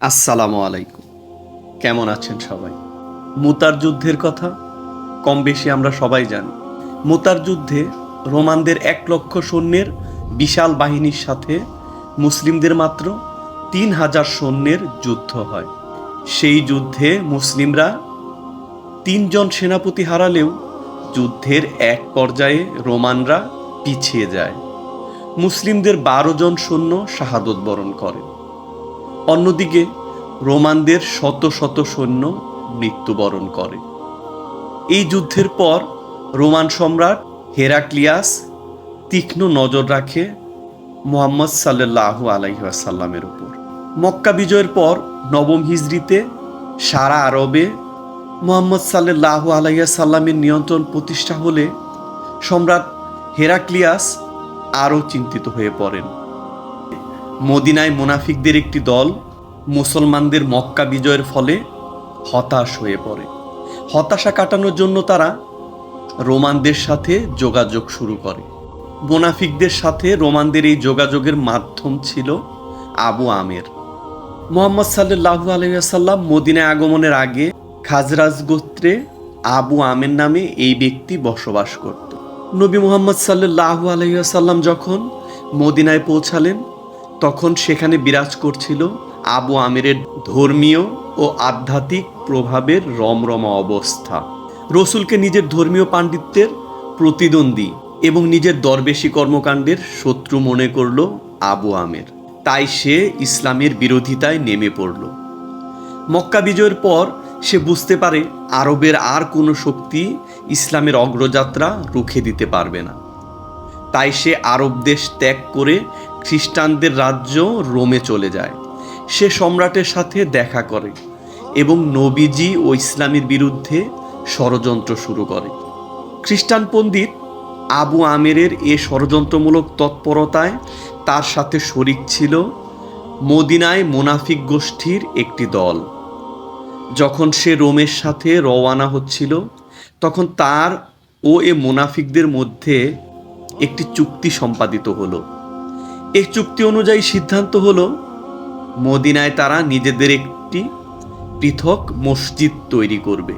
আসসালামু আলাইকুম। কেমন আছেন সবাই? মুতার যুদ্ধের কথা? কম বেশি আমরা সবাই জানি। মুতার যুদ্ধে রোমানদের এক লক্ষ সৈন্যের বিশাল বাহিনীর সাথে মুসলিমদের মাত্র তিন হাজার সৈন্যের যুদ্ধ হয়। সেই যুদ্ধে মুসলিমরা তিনজন সেনাপতি হারালেও যুদ্ধের এক পর্যায়ে রোমানরা পিছিয়ে যায়। মুসলিমদের বারো জন সৈন্য শাহাদত বরণ করে। অন্যদিকে, রোমানদের শত শত সৈন্য মৃত্যুবরণ করে। এই যুদ্ধের পর, রোমান সম্রাট হেরাক্লিয়াস তীক্ষ্ণ নজর রাখে মোহাম্মদ সাল্লাহ আলাইসাল্লামের উপর। মক্কা বিজয়ের পর নবম হিজরিতে সারা আরবে মোহাম্মদ সাল্লাহ আলাইসাল্লামের নিয়ন্ত্রণ প্রতিষ্ঠা হলে সম্রাট হেরাক্লিয়াস আরও চিন্তিত হয়ে পড়েন। মদিনায় মুনাফিকদের একটি দল মুসলমানদের মক্কা বিজয়ের ফলে হতাশ হয়ে পড়ে। হতাশা কাটানোর জন্য তারা রোমানদের সাথে যোগাযোগ শুরু করে। মোনাফিকদের সাথে রোমানদের এই যোগাযোগের মাধ্যম ছিল আবু আমের। মোহাম্মদ সাল্লাহু আলহাম মদিনায় আগমনের আগে খাজরাজ গোত্রে আবু আমের নামে এই ব্যক্তি বসবাস করত। নবী মোহাম্মদ সাল্লাহু আলহিহাসাল্লাম যখন মদিনায় পৌঁছালেন, তখন সেখানে বিরাজ করছিল আবু আমেরের ধর্মীয় ও আধ্যাত্মিক প্রভাবের রমরমা অবস্থা। রসুলকে নিজের ধর্মীয় পাণ্ডিত্যের প্রতিদ্বন্দ্বী এবং নিজের দরবেশী কর্মকাণ্ডের শত্রু মনে করল আবু আমের। তাই সে ইসলামের বিরোধিতায় নেমে পড়ল। মক্কা বিজয়ের পর সে বুঝতে পারে আরবের আর কোনো শক্তি ইসলামের অগ্রযাত্রা রুখে দিতে পারবে না। তাই সে আরব দেশ ত্যাগ করে খ্রিস্টানদের রাজ্য রোমে চলে যায়। সে সম্রাটের সাথে দেখা করে এবং নবীজি ও ইসলামের বিরুদ্ধে ষড়যন্ত্র শুরু করে। খ্রিস্টান পণ্ডিত আবু আমেরের এ ষড়যন্ত্রমূলক তৎপরতায় তার সাথে শরিক ছিল মদিনায় মোনাফিক গোষ্ঠীর একটি দল। যখন সে রোমের সাথে রওয়ানা হচ্ছিল, তখন তার ও এ মুনাফিকদের মধ্যে একটি চুক্তি সম্পাদিত হলো। এই চুক্তি অনুযায়ী সিদ্ধান্ত হলো, মদিনায় তারা নিজেদের একটি পৃথক মসজিদ তৈরি করবে।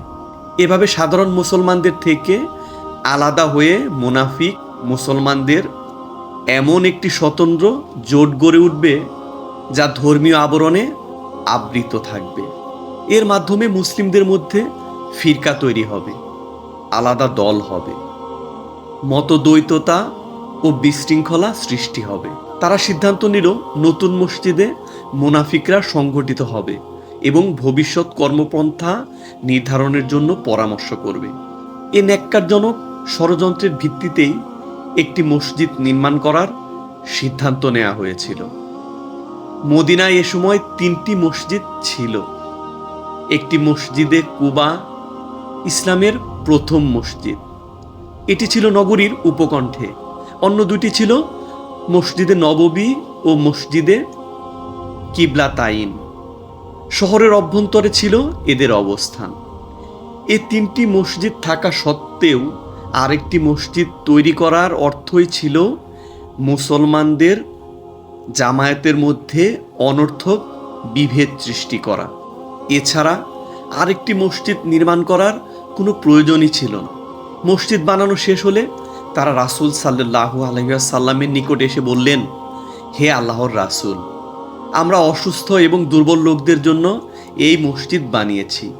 এভাবে সাধারণ মুসলমানদের থেকে আলাদা হয়ে মুনাফিক মুসলমানদের এমন একটি স্বতন্ত্র জোট গড়ে উঠবে, যা ধর্মীয় আবরণে আবৃত থাকবে। এর মাধ্যমে মুসলিমদের মধ্যে ফিরকা তৈরি হবে, আলাদা দল হবে, মতদ্বৈততা ও বিশৃঙ্খলা সৃষ্টি হবে। তারা সিদ্ধান্ত নিল, নতুন মসজিদে মুনাফিকরা সংগঠিত হবে এবং ভবিষ্যৎ কর্মপন্থা নির্ধারণের জন্য পরামর্শ করবে। এ ন্যাক্কারজনক ষড়যন্ত্রের ভিত্তিতেই একটি মসজিদ নির্মাণ করার সিদ্ধান্ত নেওয়া হয়েছিল। মদিনায় এ সময় তিনটি মসজিদ ছিল। একটি মসজিদে কুবা ইসলামের প্রথম মসজিদ। এটি ছিল নগরীর উপকণ্ঠে। অন্য দুটি ছিল মসজিদে নববী ও মসজিদে কিবলা তাইন। শহরের অভ্যন্তরে ছিল এদের অবস্থান। এ তিনটি মসজিদ থাকা সত্ত্বেও আরেকটি মসজিদ তৈরি করার অর্থই ছিল মুসলমানদের জামায়াতের মধ্যে অনর্থক বিভেদ সৃষ্টি করা। এছাড়া আরেকটি মসজিদ নির্মাণ করার কোনো প্রয়োজনই ছিল না। মসজিদ বানানো শেষ হলে তারা রাসুল সাল্লাহ আলহিসাল্লামের নিকট এসে বললেন, হে আল্লাহর রাসুল, আমরা অসুস্থ এবং দুর্বল লোকদের জন্য এই মসজিদ বানিয়েছি।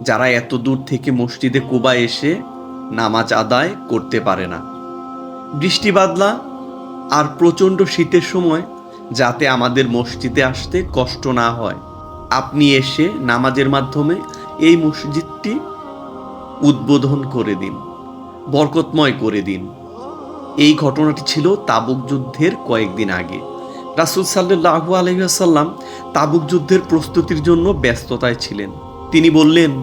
যারা এত দূর থেকে মসজিদে কুবা এসে নামাজ আদায় করতে পারে না। বৃষ্টি বাদলা আর প্রচণ্ড শীতের সময় যাতে আমাদের মসজিদে আসতে কষ্ট না হয়। আপনি এসে নামাজের মাধ্যমে এই মসজিদটি উদ্বোধন করে দিন, বরকতময় করে দিন। এই ঘটনাটি ছিল তাবুক যুদ্ধের কয়েকদিন আগে। রাসুল সাল্লাহু আলহিহাসাল্লাম তাবুক যুদ্ধের প্রস্তুতির জন্য ব্যস্ততায় ছিলেন। তিনি বললেন,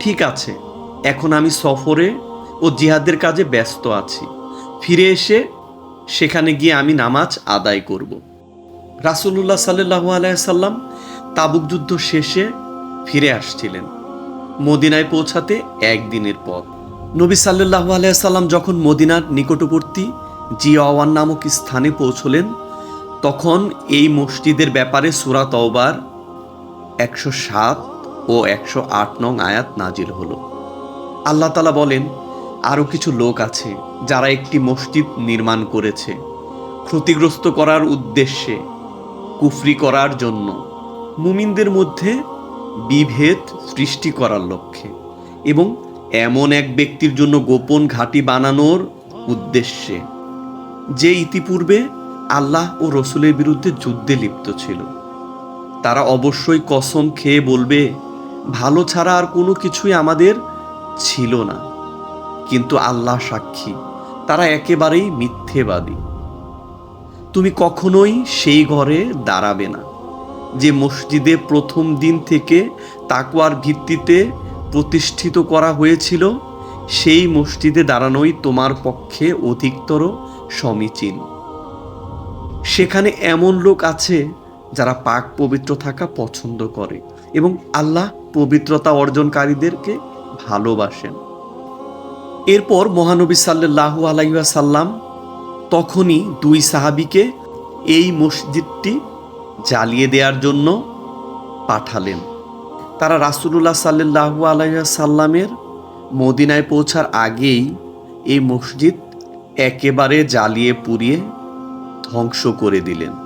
ঠিক আছে, এখন আমি সফরে ও জিহাদের কাজে ব্যস্ত আছি। ফিরে এসে সেখানে গিয়ে আমি নামাজ আদায় করব। রাসুল্লাহ সাল্লাহু আলাইসাল্লাম তাবুক যুদ্ধ শেষে ফিরে আসছিলেন, মদিনায় পৌঁছাতে একদিনের পথ। নবী সাল্লাহ আলাইসাল্লাম যখন মদিনার নিকটবর্তী জিয়াওয়ান নামক স্থানে পৌঁছলেন, তখন এই মসজিদের ব্যাপারে সুরা তওবার একশো সাত ও একশো আট নং আয়াত নাজিল হলো। আল্লাহ তালা বলেন আরও কিছু লোক আছে যারা একটি মসজিদ নির্মাণ করেছে। ক্ষতিগ্রস্ত করার উদ্দেশ্যে, কুফরি করার জন্য মুমিনদের মধ্যে বিভেদ সৃষ্টি করার লক্ষ্যে এবং এমন এক ব্যক্তির জন্য গোপন ঘাঁটি বানানোর উদ্দেশ্যে, যে ইতিপূর্বে আল্লাহ ও রসুলের বিরুদ্ধে যুদ্ধে লিপ্ত ছিল। তারা অবশ্যই কসম খেয়ে বলবে, ভালো ছাড়া আর কোনো কিছুই আমাদের ছিল না। কিন্তু আল্লাহ সাক্ষী, তারা একেবারেই মিথ্যেবাদী। তুমি কখনোই সেই ঘরে দাঁড়াবে না। যে মসজিদে প্রথম দিন থেকে তাকুয়ার ভিত্তিতে প্রতিষ্ঠিত করা হয়েছিল, সেই মসজিদে দাঁড়ানোই তোমার পক্ষে অধিকতর সমীচীন। সেখানে এমন লোক আছে যারা পাক পবিত্র থাকা পছন্দ করে এবং আল্লাহ পবিত্রতা অর্জনকারীদেরকে ভালোবাসেন। এরপর মহানবী সাল্লাল্লাহু আলাইসাল্লাম তখনই দুই সাহাবিকে এই মসজিদটি জ্বালিয়ে দেওয়ার জন্য পাঠালেন। তারা রাসুলুল্লাহ আলাইয়া সাল্লামের মদিনায় পৌঁছার আগেই এই মসজিদ একেবারে জ্বালিয়ে পুড়িয়ে ধ্বংস করে দিলেন।